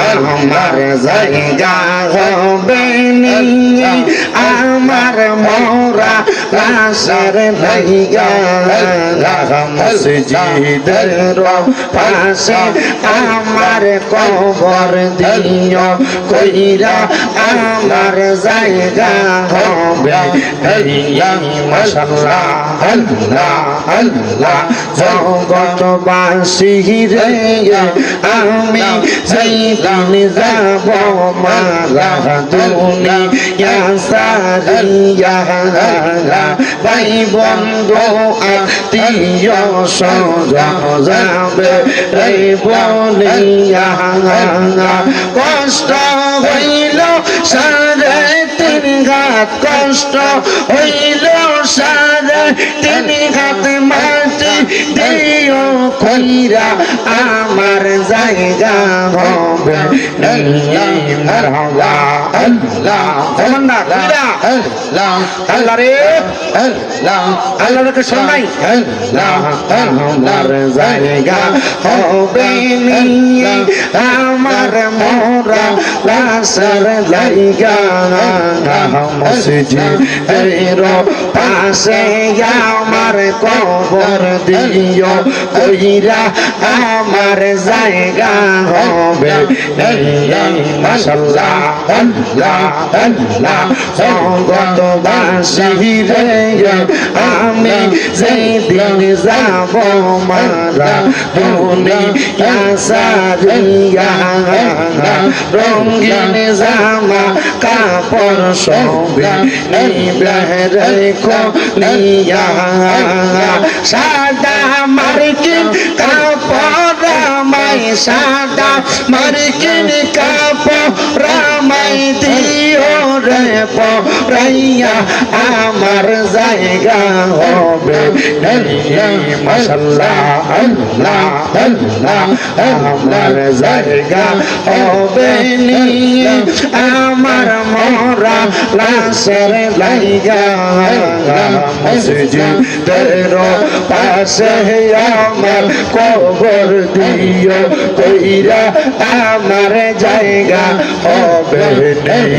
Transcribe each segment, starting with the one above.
আমার জায়গা হবে আমার মোরা লাশের জায়গা মসজিদের পাশে আমার কবর cobardía, cuida আমার জায়গা হবে। মাশাল্লাহ, আল্লাহ আল্লাহ, জগৎবাসী রে, আমি যেদিন যাব মারা দুনিয়া সারিয়া ভাই বন্ধু, আত্মীয় স্বজন যাবে এই বলিয়া কষ্ট হইল সারে তিন ঘাত কষ্ট হইল সারা তিন ঘাত মাটি দিও কইরা আমার জায়গা হবে আল্লাহকে শোনাই আমার জায়গা হবে আমার মোরা লাসার লাইগা মসজিদের পাশে আমার কবর দিও, কইরা আমার জায়গা হবে। মাশাল্লাহ, আল্লাহ আল্লাহ জগৎবাসী রে, আমি যেদিন যাব মারা, দুনিয়া সারিয়া রঙিন জামা কাপড় সবে বেহরে কনিয়া সাদা মার্কিন কাপড় রামাই সাদা, মার্কিন কাপড় রামাই দিও রে পরাইয়া, আমার জায়গা হবে মাশাল্লাহ, আল্লাহ আল্লাহ, আমার জায়গা হবে আমার মরা লাশের লাইগা মসজিদের পাশে আমার কবর দিও কইরা আমার জায়গা হবে নেই।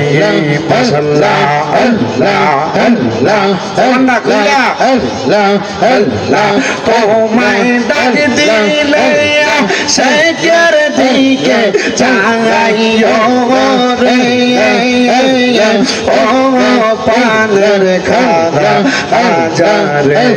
মাশাল্লাহ আল্লাহ আল্লাহ আল্লাহ আল্লাহ আল্লাহ। তোমায় ডাক দিলে সেকের দিকে চাইও রে। ও পানের খাদা আজারে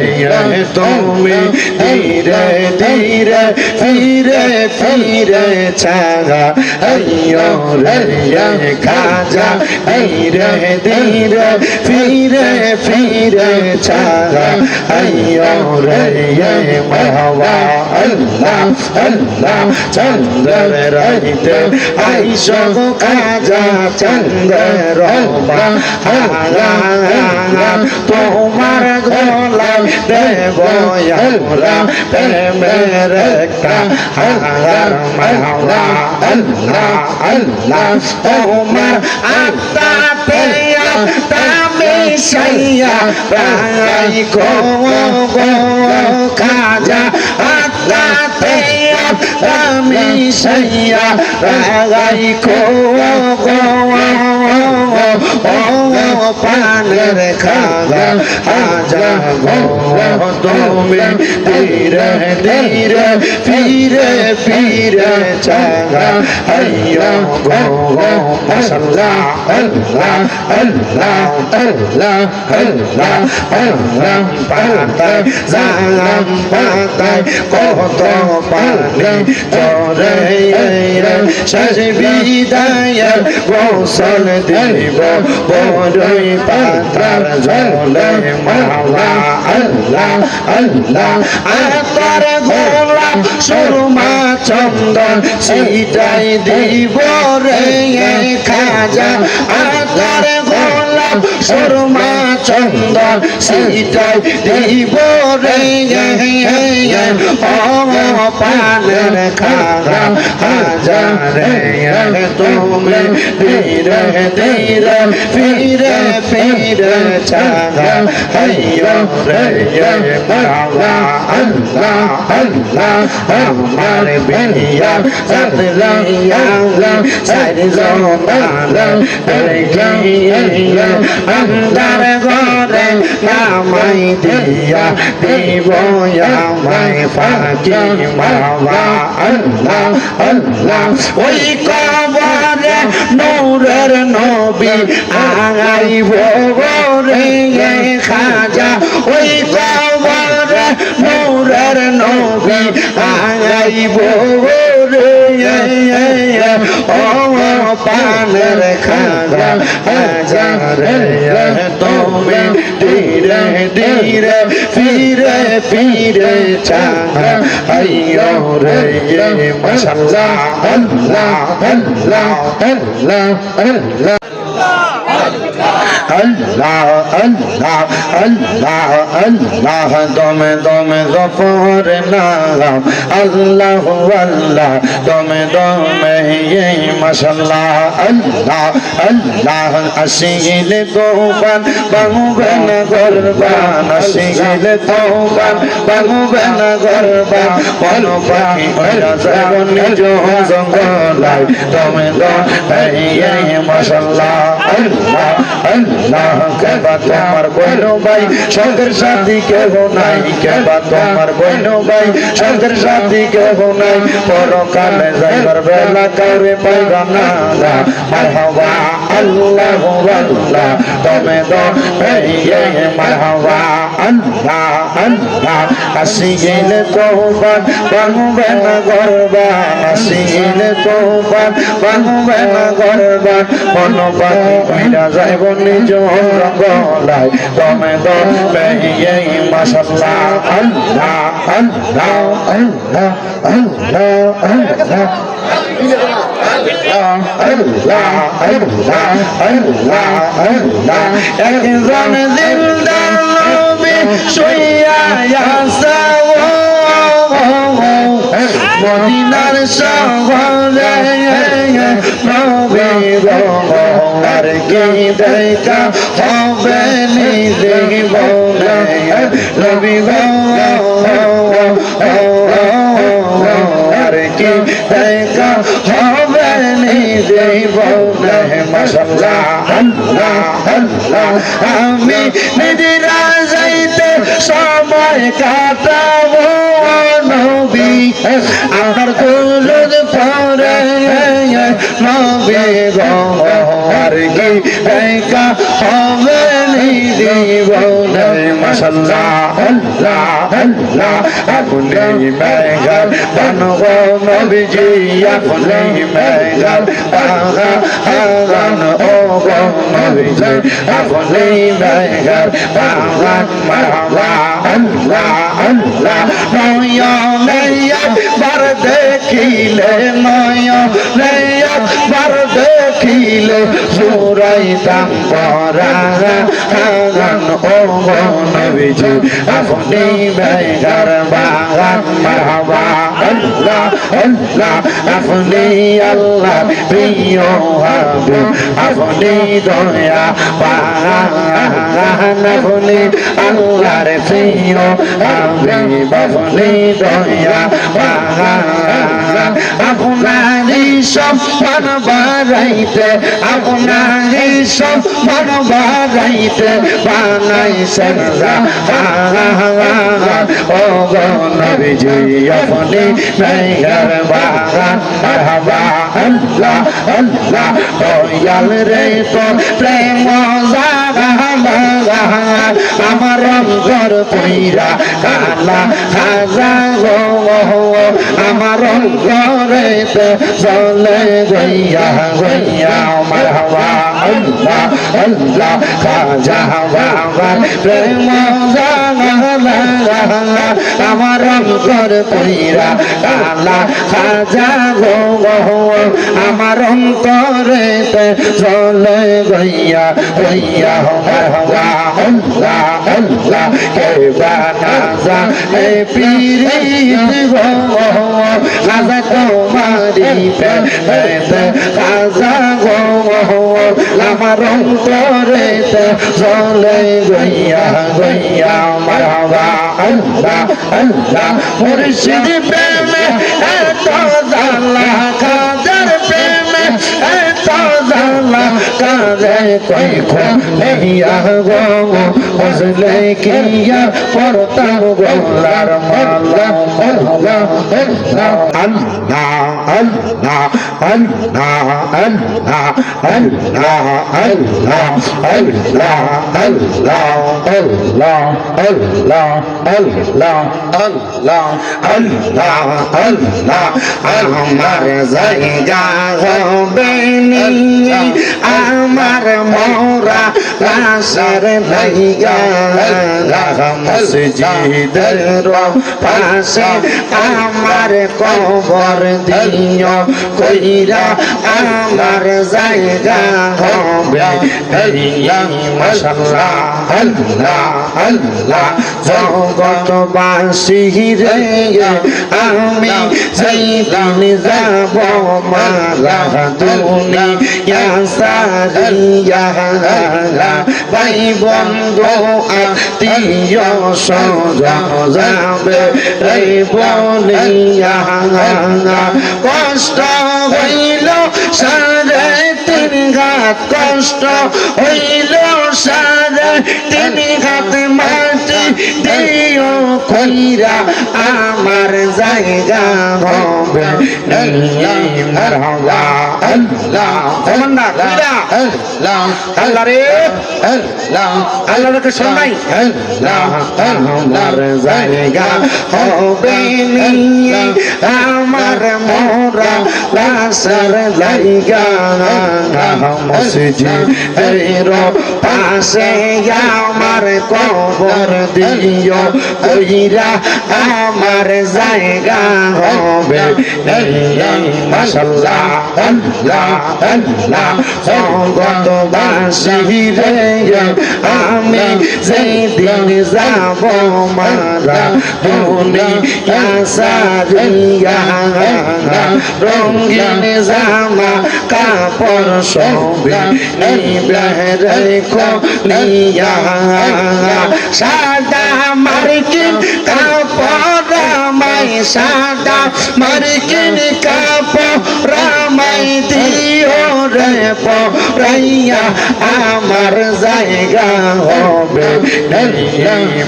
তুমি ধীরে ধীরে ফিরে ফিরে ছাগা আইয়ো রে খাজা ধীরে ধীরে ফিরে ফিরে ছাগা আইয়ো রে মাহওয়া আল্লাহ আল্লাহ চন্দ্র রহিতে আইসো খাজা চন্দ্র রবা তোমার গোলাম দেব আমরা প্রেমের একটা তোমার আত্মা পেয়া তামে সাইয়া প্রায় গো কাজা আত্মা পেয়া তামে সাইয়া প্রায় গো গো পানের খাগা Ahora tome tira, tira, fira, fira, chaga Ay, yo, go, go, Allah, Allah, Allah, Allah, Allah, Allah, patai, zalam, patai, koto, pali, toreyre, şazbidayel, gosal, dibo, bodoy, patar, zolay, mala, আল্লাহ আল্লাহ আতর গোলাপ সুরমা চন্দন সিটাই দিব রে খাজা। আতর গোলাপ সুরমা চন্দন সিটাই দিব রে পানের খাগা হাজারে তুমি ধীরে ধীরে, ফিরে ফিরে চাগা হাইয়ো রে বাবা আল্লাহ আল্লাহ, আমার বিয়া। সাইদ জমানা দেখিয়া আন্দার ঘরে নামাই দিয়া দিব আমায় ফাঁকি বাবা আল্লাহ আল্লাহ ওই কবরে নূরের নবী আগাইব রে খাজা ওই কবরে নূরের নবী আগাইব রে ও পানের খাজা হাজারে তুমি ধীরে ধীরে, ফিরে ফিরে চাঙ্গা আইয়ো রে, মশাল্লাহ, আল্লাহ আল্লাহ আল্লাহ আল্লাহ। আল্লাহ আল্লাহ আল্লাহ আল্লাহ, দমে দমে গফর নাম। আল্লাহ আল্লাহ, দমে দমে, এই মশাল্লাহ। আল্লাহ আল্লাহ, আসিলে তোবান বাঙবে না গরবান, আসিলে তোবান বাঙবে না গরবান। বল পাখি হইয়া যাব নিজ জঙ্গলায় দমে দমে, এই মশাল্লাহ। আল্লাহ আল্লাহ, কেবা তোমার বইনো ভাই, সঙ্গের সাথী কেহ নাই, কেবা তোমার বইনো ভাই, সঙ্গের সাথী কেহ নাই, পরকালে যাইবার বেলা কাউরে পাইবা না মারহাবা আল্লাহু আল্লাহ তবে তো ইয়ে মারহাবা আল্লাহ আল্লাহ আসিল তোবার বাংবে না গরবা আসিল তোবার বাংবে না গরবা অনুপাতি কইরা যাইব নিজ অঙ্গলায় তবে তো ইয়ে মাশাআল্লাহ আল্লাহ আল্লাহ আল্লাহ আল্লাহ আল্লাহ আল্লাহ একজন জিন্দা নবী শুইয়া আছে মদিনার শহরে নবী আর কি দেখা হবে নিজে বলে নবী গো আমি নিজেরা যাইতে সময় কাটাবো নবী। আমার দুলুদ পরে নবী গো আর কি হবে? আলী জীবনের মশাল্লাহ আল্লাহ আল্লাহ আপনি মেঘর বানব নবীজি আপনি মেঘর আহা আহান ও গো নবীজি আপনি মেঘর আহান মাহলা আল্লাহ আল্লাহ নয়া নয়া বার দেখিলে নয়া দেখিলে সুরাইতাম পরাগা হাগান ও নবীজি, আপনি মেঘার বাগান মারহাবা আল্লাহ আল্লাহ, আপনি আল্লাহ, প্রিয় হাবু আপনি দয়া পান। আপনি আল্লাহর প্রিয় হাবিব আপনি দয়া পান। আপনারই সম্মান বাড়াইতে আপনারই সম্মান বাড়াইতে বানাইছেন ও গো নবীজি, আপনি মেঘের বাগান মারহাবা, আল্লাহ আল্লাহ, দয়াল রে তো প্রেম আমার অঙ্গর পইরা কালা খাজা মারণ ঘরে চলে যাইয়া যাইয়া আমার হওয়া। আল্লাহ আল্লাহ খাজা বাবার প্রেম আমার অন্তর কইরা কালা খাজা গো আমার অন্তরে চলে গইয়া গইয়া আল্লাহ আল্লাহ কে বানাজা এ পিরি গো খাজা তোমারি পে খাজা গো আমার অন্তরে চলে গইয়া গইয়া মারবা আল্লাহ আল্লাহ মুর্শিদ প্রেমে এত জালা জালা কাজে কই খো নেহিয়া গো বুঝলে কিয়া পরতাম গোলার মালা আল্লাহ আল্লাহ আল্লাহ আল্লাহ আল্লাহ আল্লাহ আল্লাহ আল্লাহ আল্লাহ আল্লাহ আল্লাহ আল্লাহ আল্লাহ আল্লাহ আল্লাহ আমার জায়গা হবে আমার মোরা লাশের লাইগা মসজিদের পাশে আমার কবর দিও কইরা আমার জায়গা হবে মাশাআল্লাহ আল্লাহ আল্লাহ জগৎবাসী রে আমি যেদিন যাব মারা দুনিয়া সারিয়া ভাই বন্ধু আত্মীয় স্বজন যাবে এই বলিয়া কষ্ট হইল সারে তিন ঘাত কষ্ট হইল সারে তিন ঘাত মাটি দিও কইরা আমার জায়গা হবে মারহাবা আল্লাহ তমন্না কইরা আল্লাহ আল্লাহ রে আল্লাহ আল্লাহ রে শোনাই আল্লাহ আমার জায়গা হবে আমার মোরা লাইগা আমার জায়গা হবে মাশাল্লাহ আল্লাহ আল্লাহ আমি যেদিন যাব মারা দুনিয়া সারিয়া রঙিন জামা কাপড় সবে নিবহরে কো নিয়া সাদা মারকে কাপড় মাই সাদা মারকে কাপড় রামাই দিও রে পরাইয়া আমার জায়গা হবে।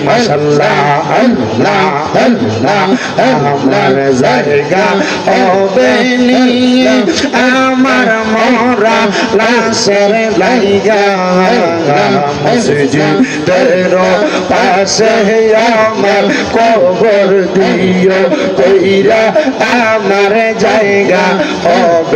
মাশাল্লাহ, আল্লাহ আল্লাহ, আমার জায়গা হবে নিয়ে আমার মোরা লাশের লাইগা, মসজিদের পাশে আমার কবর দিও। কইরা আমার জায়গা হবে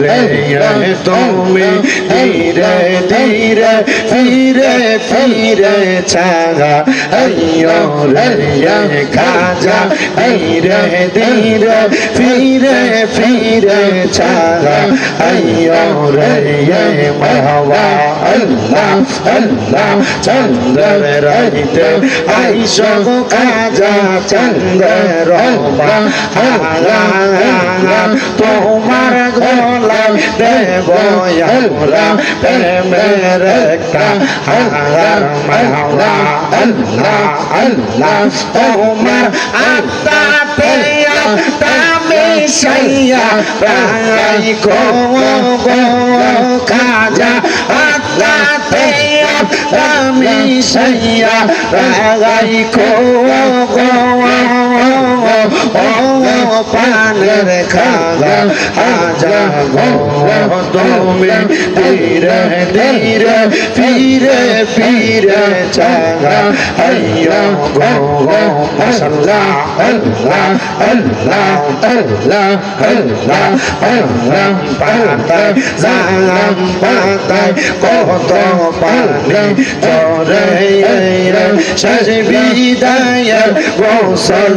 रहे तुम्हें धीरे धीरे धीरे धीरे छागा अयो रहे खाजा धीरे धीरे धीरे धीरे छागा अयो रहे महवा अल्लाह अल्लाह चंद्र रहते आईशो खाजा चंद्र रोमा हागा हागा तुम्हारा গোলাম দেব আমরা প্রেমের হার মাওলা আল্লাহ আল্লাহ, তোমার আত্মাতে আত্মা সাইয়া রাই গো গো খাজা আত্মাতে আমি সাইয়া রাই গো গো ও পানে পানের খাগা হাজার তুমি ধীরে ধীরে ফিরে ফিরে চাগা আইয়ো গো গো মশাল্লাহ আল্লাহ আল্লাহ আল্লাহ আল্লাহ আল্লাহ পাতায় জাম পাতায় কত পানি চরে শেষ বিদায় গোসল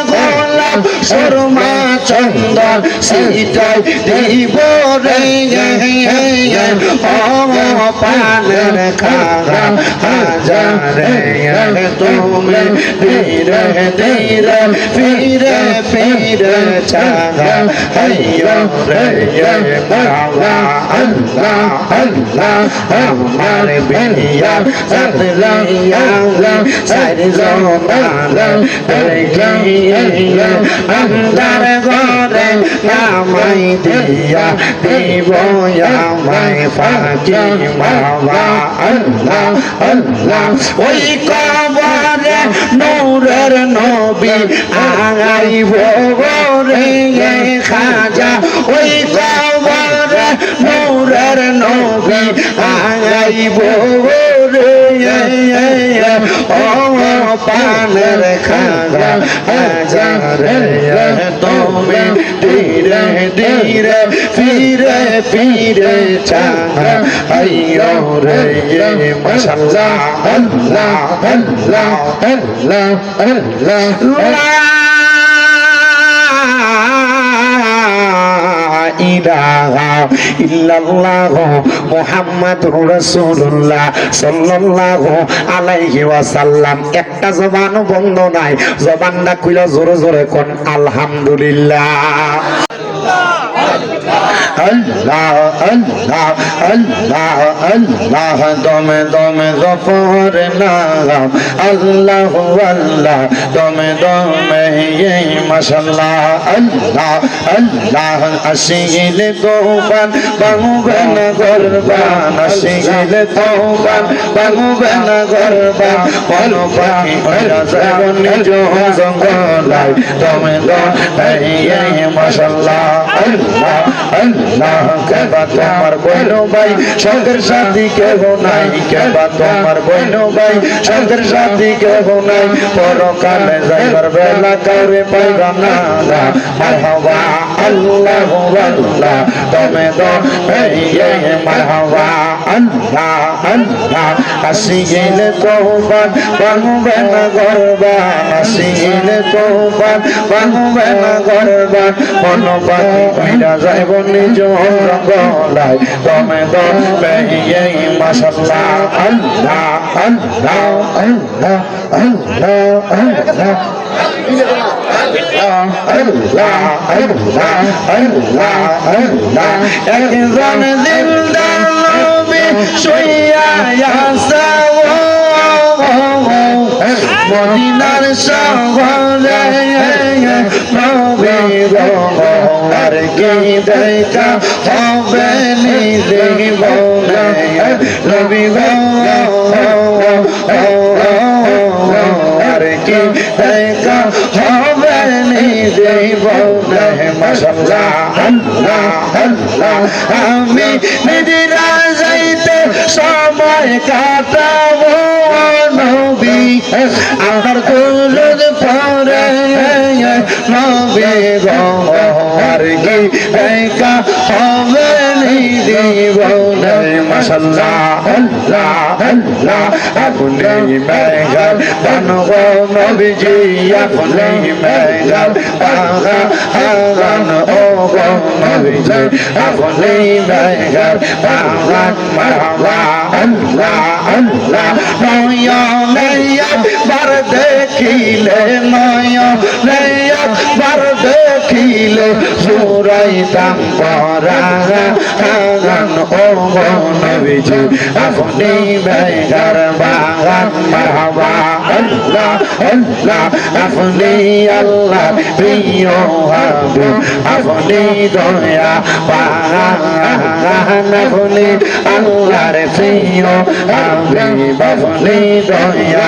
শর্মা চন্দ সিটাই দিব রে পানের খারা হাজারে তুমি ধীরে ধীরে ফিরে ফিরে চাহা হাইয়া রে বাবা আল্লাহ আল্লাহ আমার বিয়া সাদলা আল্লাহ সারি জমালা রে গিয়া আন্দার ঘরে নামাই দিয়া দিব, আমায় ফাঁকি মাওলা আল্লাহ আল্লাহ। ওই কবরে নূরের নবী আগাইব রে খাজা। ওই কবরে নূরের নবী আগাইব রে ও পানের খাজা হাজারে তুমি ধীরে ধীরে ফিরে ফিরে চাহা আইয়ো রে মাশাআল্লাহ আল্লাহ আল্লাহ আল্লাহ আল্লাহ ইলাহা ইল্লাল্লাহ মুহাম্মাদুর রাসূলুল্লাহ সাল্লাল্লাহু আলাইহি ওয়াসাল্লাম। একটা জবানও বন্ধ নাই। জবানটা কইল জোরে জোরে কোন, আলহামদুলিল্লাহ। আল্লাহ আল্লাহ আল্লাহ আল্লাহ, দমে দমে গফর নাম। আল্লাহ আল্লাহ, দমে দমে এই মাশাল্লাহ। আল্লাহ আল্লাহ, আসিলে তোবান বাঙবে না গরবান, আসিলে তোবান বাঙবে না গরবান। বল পাখি যাব নিজ দমে দমে এই মাশাল্লাহ। আল্লাহ আল্লাহ কেবা তোমার বইল ভাই, সঙ্গের সাথী কেহ নাই। কেবা তোমার বইল ভাই, সঙ্গের সাথী কেহ নাই। পরকালে যাইবার বেলা কাউরে পাইবা না মারহাবা আল্লাহ আল্লাহ, দমে দমে মারহাবা আল্লাহ আল্লাহ। আসি গেলে তোবান বাঙবে না গরবান আসি গেলে তোবান বাঙবে না গরবান জোর গলায় দমে দমে এই মাশাল্লাহ আল্লাহ আল্লাহ আল্লাহ আল্লাহ আল্লাহ একজন জিন্দা নবী শুইয়া আসা আর কি দেখা হবে বলে? নবী আর কি দেখা হবে আল্লাহ আল্লাহ, আমি নিজেরা যাইতে সময় কাটাবো নবী আমার গো আর কি দেখা হবে দিব মশাল্লাহ আল্লাহ আল্লাহ আপনি মেঘাল বানব নবীজি আপনি মেঘাল বাঘা হাগান ও গো নবীজি আপনি মেঘাল বাগান মারবা আল্লাহ আল্লাহ নয় নেয়া দেখিলে নয় নেয়া একবার দেখিলে জুড়াইতাম পরাগান ও নবীজি আপনি বেগার বাগান। মারহাবা, আল্লাহ আল্লাহ, আপনি আল্লাহ প্রিয় হাবু। আপনি দয়া পাহান আপনি আল্লাহর প্রিয় হাবিব আপনি দয়া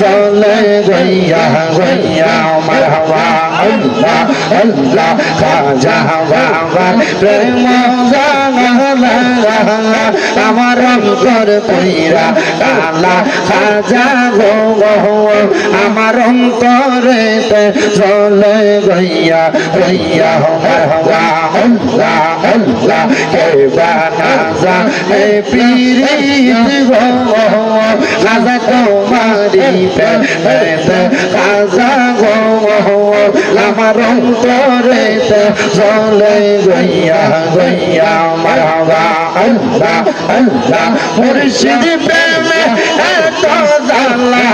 চলে গইয়া গইয়া আমার হওয়া, আল্লাহ আল্লাহ, খাজা বাবা প্রেম আমার অন্তর পইরা কালা খাজা গো আমার অন্তরেতে চলে গইয়া গইয়া হওয়া, আল্লাহ আল্লাহ, কে বানাজা এ পীরিত রাজা কুমারী রাজা গো আমার অন্তরেতে চলে গইয়া গইয়া মারবা আল্লাহ আল্লাহ। মুর্শিদ প্রেমে এত জালা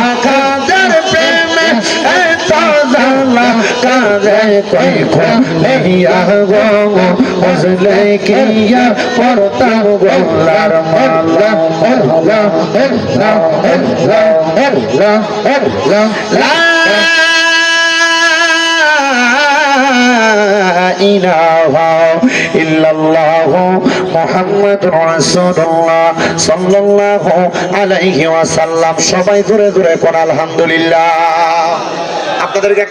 ইল্লাল্লাহ মুহাম্মাদুর সবাই আলহামদুলিল্লাহ আপনাদেরকে